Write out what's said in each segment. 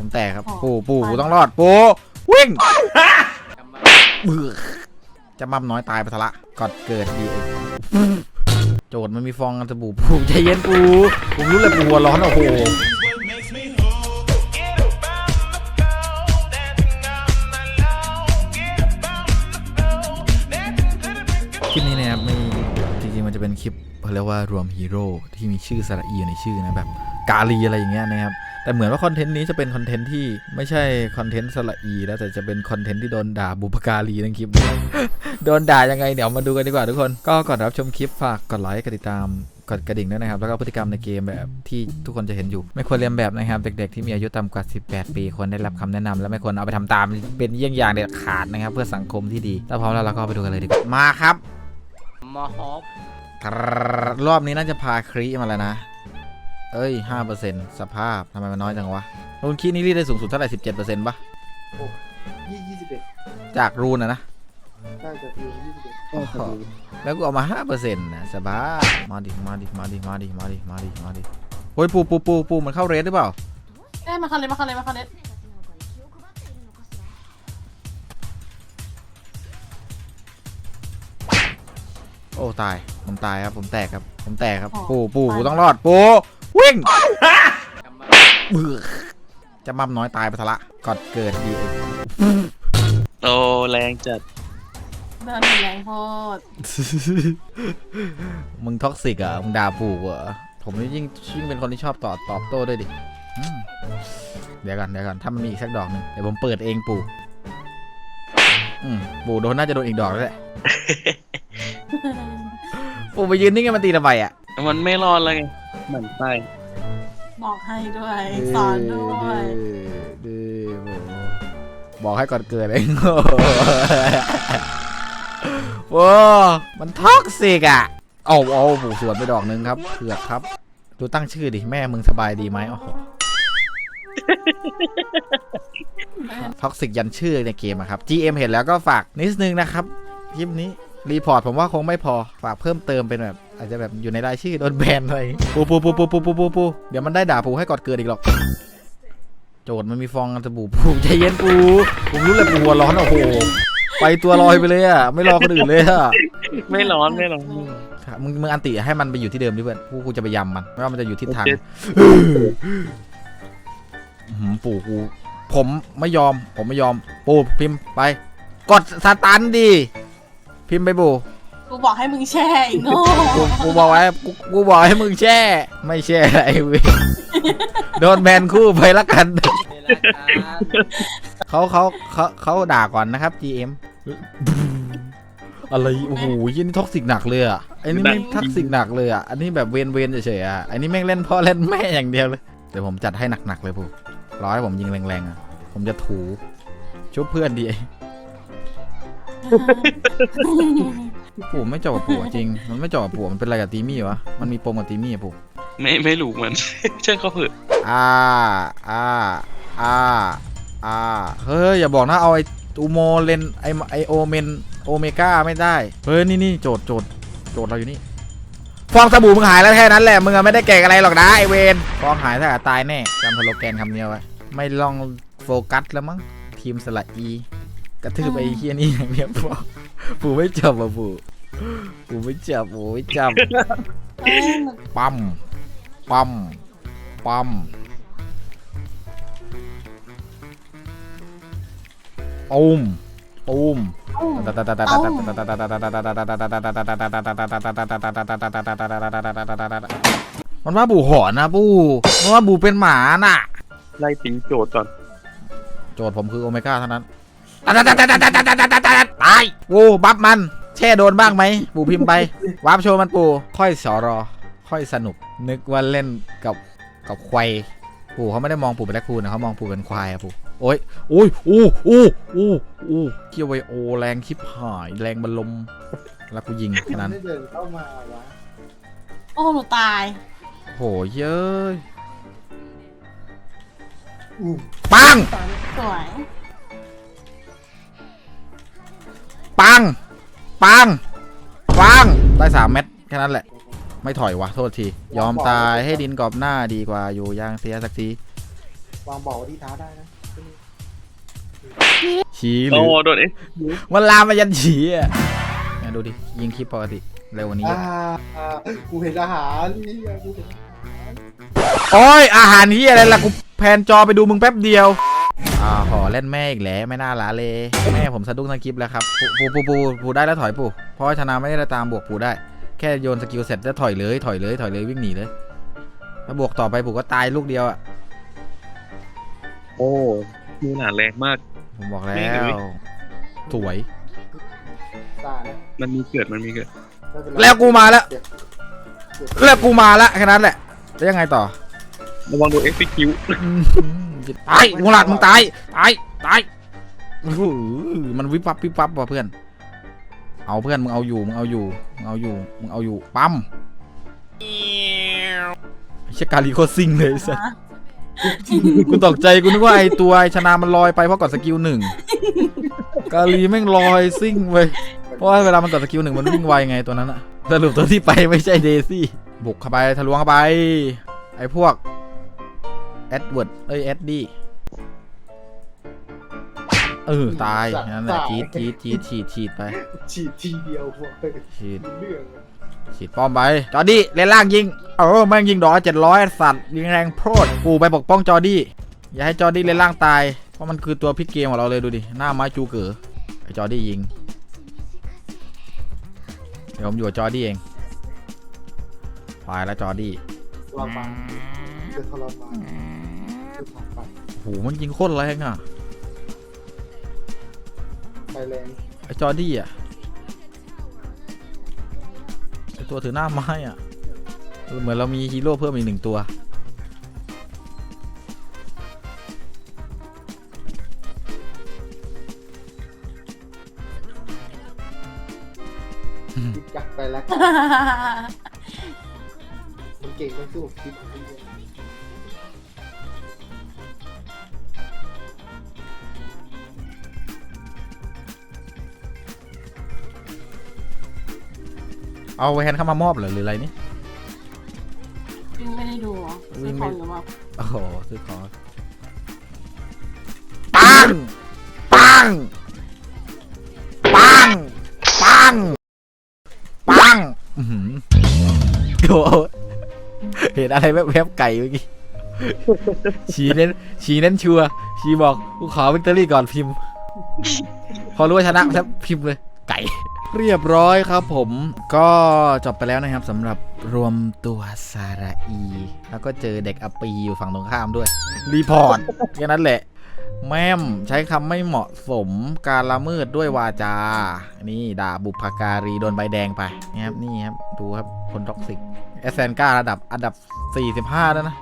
ผมแตกครับอ๋อปู่ปู่ไปปู่ต้องรอด ปู่วิ่งเบื่อจะมั่มน้อยตายไปทะละกอดเกิดดีเองโจทย์มันมีฟองกันสบู่ปู่ใจเย็นปู่ผมรู้เลยปู่หัวร้อนโอ้โหคลิปนี้นะครับไม่จริงๆมันจะเป็นคลิปเขาเรียกว่ารวมฮีโร่ที่มีชื่อสระอีอยู่ในชื่อนะแบบกาลีอะไรอย่างเงี้ยนะครับ แต่เหมือนว่าคอนเทนต์นี้จะเป็นคอนเทนต์ที่ไม่ใช่คอนเทนต์สละอีแล้วแต่จะเป็นคอนเทนต์ที่โดนด่าบุพการีทั้งคลิป โดนด่ายังไงเดี๋ยวมาดูกันดีกว่าทุกคน ก็ก่อนรับชมคลิปฝากกดไลค์กดติดตามกดกระดิ่งด้วยนะครับ แล้วก็พฤติกรรมในเกมแบบที่ทุกคนจะเห็นอยู่ ไม่ควรเลียนแบบนะครับ เด็กๆที่มีอายุต่ำกว่า 18 ปีควรได้รับคำแนะนำและไม่ควรเอาไปทำตามเป็นเยี่ยงอย่างเด็ดขาดนะครับ เพื่อสังคมที่ดีถ้าพร้อมแล้วเราก็ไปดูกันเลยดีกว่ามาครับมอฮอปรอบนี้น่าจะพาครีมาแล้วนะ เอ้ยห้าเปอร์เซ็นต์สภาพทำไมมันน้อยจังวะรูนคีนี่รีดได้สูงสุดเท่าไหร่สิบเจ็ดเปอร์เซ็นต์ปะยี่ยี่สิบเอ็ดจากรูนอะนะน่าจะปียี่สิบเอ็ดโอ้โหแล้วกูเอามาห้าเปอร์เซ็นต์นะสบายมาดิมาดิมาดิมาดิมาดิมาดิมาดิเฮ้ยปูปูปูปูมันเข้าเรสหรือเปล่าเอ้ยมาคันเลยมาคันเลยมาคันเลยโอ้ตายผมตายครับผมแตกครับผมแตกครับปูปูปูต้องรอดปู วิ่งเบื่อจะมั่มน้อยตายไปทะละกอดเกิดดีเองโอ้แรงจัดเดินหนีแรงโพดมึงท็อกซิกอะมึงด่าปู่เหรอผมนี่ยิ่งยิ่งเป็นคนที่ชอบตอบตอบโต้ด้วยดิอืมเดี๋ยวกันเดี๋ยวกันถ้ามันมีอีกสักดอกหนึ่งเดี๋ยวผมเปิดเองปู่อืมปู่โดนน่าจะโดนอีกดอกแล้วแหละ ปู่ไปยืนนิ่งกันมาตีทำไมอะ มันไม่รอดแล้วไง เหมือนไปบอกให้ด้วย สอนด้วยดื้อปู่บอกให้ก่อนเกิดเองโอ้มันท็อกซิกอะเอาเอาปู่สวนไปดอกหนึ่งครับเผือกครับ ดูตั้งชื่อดิ แม่มึงสบายดีไหมโอ้โหท็อกซิกยันชื่อในเกมอะครับ GM เห็นแล้วก็ฝากนิดนึงนะครับ คลิปนี้ รีพอร์ตผมว่าคงไม่พอ ฝากเพิ่มเติมเป็นแบบ อาจจะแบบอยู่ในรายชื่อโดนแบนอะไรอย่างงี้ปูปูปูปูปูปูปูปูเดี๋ยวมันได้ด่าปูให้กอดเกินอีกหรอกโจทย์มันมีฟองกันสบู่ปูใจเย็นปูผมรู้เลยปูหัวร้อนโอ้โหไปตัวลอยไปเลยอะไม่รอคนอื่นเลยอะไม่ร้อนไม่ร้อนครับมึงมึงอันติให้มันไปอยู่ที่เดิมดิเพื่อนกูกูจะไปยำมันไม่ว่ามันจะอยู่ทิศทางโอเคอื้อหือปู่กูผมไม่ยอม ผมไม่ยอม ปู่พิมพ์ไป กดสตันดิพิมพ์ไปปู่ กูบอกให้มึงแช่อีกโง่กูกูบอกไว้กูกูบอกให้มึงแช่ ไม่แช่ไอ้เวยโดนแบนคู่ไปละกัน เขาเขาเขาเขาด่าก่อนนะครับ GM อะไรโอ้โหยี่นี่ท็อกซิกหนักเลยอะไอ้นี่ไม่ท็อกซิกหนักเลยอะอันนี้แบบเวนเวนเฉยๆอะอันนี้แม่งเล่นพ่อเล่นแม่อย่างเดียวเลยเดี๋ยวผมจัดให้หนักๆเลยปู่รอให้ผมยิงแรงๆอะผมจะถูชุบเพื่อนดี ปู่ไม่จบกับปู่อะจริง มันไม่จบกับปู่มันเป็นอะไรกับตีมี่วะ มันมีปมกับตีมี่อะปู่ไม่ไม่รู้มัน เชื่อเขาเถอะอ่าอ่าอ่าอ่าเฮ้ยอย่าบอกนะเอาไออูโมเลนไอไอโอเมนโอเมก้าไม่ได้ เฮ้ยนี่นี่โจทย์โจทย์โจทย์เราอยู่นี่ ฟองสบู่มึงหายแล้วแค่นั้นแหละ มึงอะไม่ได้เก่งอะไรหรอกนะไอเวนฟองหายถ้าหาตายแน่จำสโลแกนคำนี้เอาไว้ ไม่ลองโฟกัสแล้วมั้งทีมสละอี กระทืบไอเฮียนี่อย่างเดียวพอ ปู่ไม่จับอะปู่ปู่ไม่จับปู่ไม่จับเอ้ยมึงปั๊มปั๊มปั๊มตูมตูมอุ้มมันว่าบูหอนนะบูมันว่าบูเป็นหมาน่ะ ไล่ตีโจทย์ก่อน โจทย์ผมคือโอเมก้าเท่านั้น ตายโว้บัฟมัน แช่โดนบ้างไหม ปู่พิมพ์ไป วาร์ปโชว์มันปู่ ค่อยสอรอ ค่อยสนุก นึกว่าเล่นกับกับควายปู่เขาไม่ได้มองปู่เป็นแรคคูนนะเขามองปู่เป็นควายอะปู่โอ้ยโอ้ยอู้อู้อู้อู้เกียวไวโอแรงชิบหาย แรงบรรลม แล้วกูยิงแค่นั้นไม่เดินเข้ามาวะโอ้หนูตายโหเย้ยอู้ปัง สวย ปัง ปัง ปัง ได้สามเม็ดแค่นั้นแหละ ไม่ถอยวะโทษที ยอมตายให้ดินกรอบหน้าดีกว่าอยู่ย่างเสียสักทีวางบอกไว้ที่เท้าได้นะฉีหโอ้รือโดนเอ๊ะมันลามมายันฉีอะเนี่ยดูดิยิงคลิปปกติเร็วกวันนี้เยอ่าอะอ่ากูเห็นอาหารนี่ไงกูเห็นโอ้ยอาหารที่อะไรล่ะกูแพนจอไปดูมึงแป๊บเดียว อ่าหอเล่นแม่อีกแล้วไม่น่าละเลยแม่ผมสะดุ้งทั้งคลิปแล้วครับปูปูปูปูปูได้แล้วถอยปูเพราะว่าชนะไม่ได้ตามบวกปูได้ แค่โยนสกิลเสร็จแล้วถอยเลยถอยเลยถอยเลยวิ่งหนีเลยถ้าบวกต่อไปปูก็ตายลูกเดียวอะโอ้มูหลานแรงมาก ผมบอกแล้นี่ดูดิ วสวย ตานะมันมีเกิดมันมีเกิด ไม่เป็นไรแล้วกูมาแล้วเจ็บเจ็บแล้วกูมาละแค่นั้นแหละแล้วยังไงต่อระวังโดนเอ็กซ์คิว ตายมูลาดมึงตายตายตายมันวิบวับวิบวับว่ะเพื่อน เอาเพื่อนมึงเอาอยู่มึงเอาอยู่มึงเอาอยู่มึงเอาอยู่ปั๊มเชการีโคซิงเลยสัสกูตกใจกูนึกว่าไอตัวไอชนะมันลอยไปเพราะกดสกิลหนึ่งการีแม่งลอยซิ่งไปเพราะว่าเวลามันกดสกิลหนึ่งมันวิ่งไวไงตัวนั้นอะสรุปตัวที่ไปไม่ใช่เดซี่บุกเข้าไปทะลวงเข้าไป ไอพวก แอดเวิร์ดเอ้ยแอดดี้เออตายนั่นแหละจี๊ดจี๊ดจี๊ดฉีดฉีดไปฉีดทีเดียวพวกฉีดเรื่องฉีดป้อมไป จอร์ดี้เล่นล่างยิง เออแม่งยิงดอกเจ็ดร้อยสัตว์ยิงแรงโพรดปูไปปกป้องจอร์ดี้ อย่าให้จอร์ดี้เล่นล่างตาย เพราะมันคือตัวพลิกเกมของเราเลยดูดิ หน้าไม้จูเก๋อไอจอร์ดี้ยิง เดี๋ยวผมอยู่กับจอร์ดี้เองพายแล้วจอร์ดี้ทรมานจะทรมานจะทำไป โอ้โหมันยิงโคตรแรงอะไปแรงไอจอร์ดี้อะไอตัวถือหน้าไม้อะ เหมือนเรามีฮีโร่เพิ่มอีกหนึ่งตัวคิดจักไปแล้วมันเก่งมันสู้คิด เอาแวนเข้ามามอบเหรอหรืออะไรนี่วิ่งไม่ได้ดูเหรอวิ่ซื้องขไม่องหรือเปล่าโอ้โหซื้อของปังปังปังปังปังอื้อหือโอ้โหเห็นอะไรแวบๆไก่เมื่อกี้ ชีเน้นชีเน้นชัวร์ชีบอกกูขอวิกตอรี่ก่อนพิมพ์ พอรู้ว่าชนะแล้วพิมพ์เลยไก่ เรียบร้อยครับผมก็จบไปแล้วนะครับสำหรับรวมตัวซาราอี แล้วก็เจอเด็กอปีอยู่ฝั่งตรงข้ามด้วย รีพอร์ตแค่นั้นแหละ แม่มใช้คำไม่เหมาะสมการละเมิดด้วยวาจา นี่ด่าบุพการีโดนใบแดงไปนี่ครับนี่ครับ ดูครับ คนท็อกซิกเอสเซนก้าระดับอันดับ 45 แล้วนะ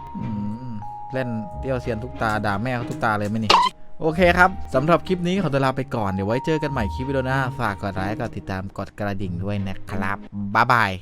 เล่นเตี้ยวเซียนทุกตาด่าแม่เขาทุกตาเลยไหมนี่ โอเคครับสำหรับคลิปนี้ขอตัวลาไปก่อนเดี๋ยวไว้เจอกันใหม่คลิปวิดีโอหน้าฝากกดไลค์กดติดตามกดกระดิ่งด้วยนะครับบ๊ายบาย